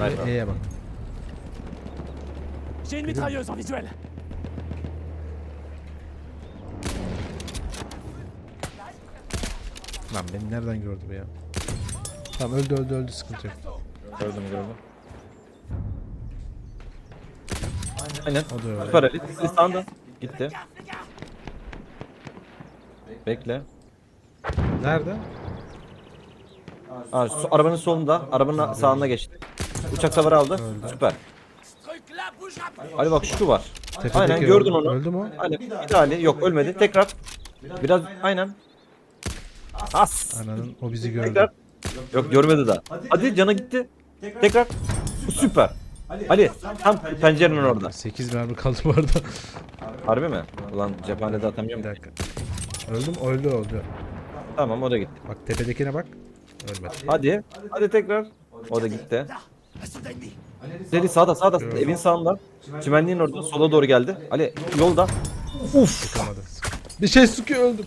Ver bir bak. E'ye bak. J'ai une mitrailleuse en visuel. Lan beni nereden gördü bu ya? Tamam öldü öldü öldü sıkıntı yok. Gördüm gördüm. Aynen. O da öyle. Süper Ali. Sağında. Gitti. Bekle. Nerede? Aa, su, arabanın solunda. Arabanın sağına geçti. Uçak savarı aldı. Süper. Ali bak şu var. Tepedeki Aynen öldü. gördün onu. Öldü mü o? Aynen. Bir daha Ali. Yok ölmedi. Tekrar. Biraz aynen. As. Ananın o bizi gördü. Tekrar. Yok görmedi daha. Hadi cana gitti. Tekrar. Süper. Ali tam pencerenin orada. 8 mermi kaldı bu arada. Harbi mi? Ulan cephanede atamıyorum. bir dakika. Öldüm öldü öldü. Tamam o da gitti. Bak tepedekine bak. Ölmedi. Hadi. Hadi tekrar. O da gitti. Dedi sağda sağda evin sağında. Çimenliğin orada sola doğru geldi. Ali yolda. Uf. Bir şey sıkıyor öldüm.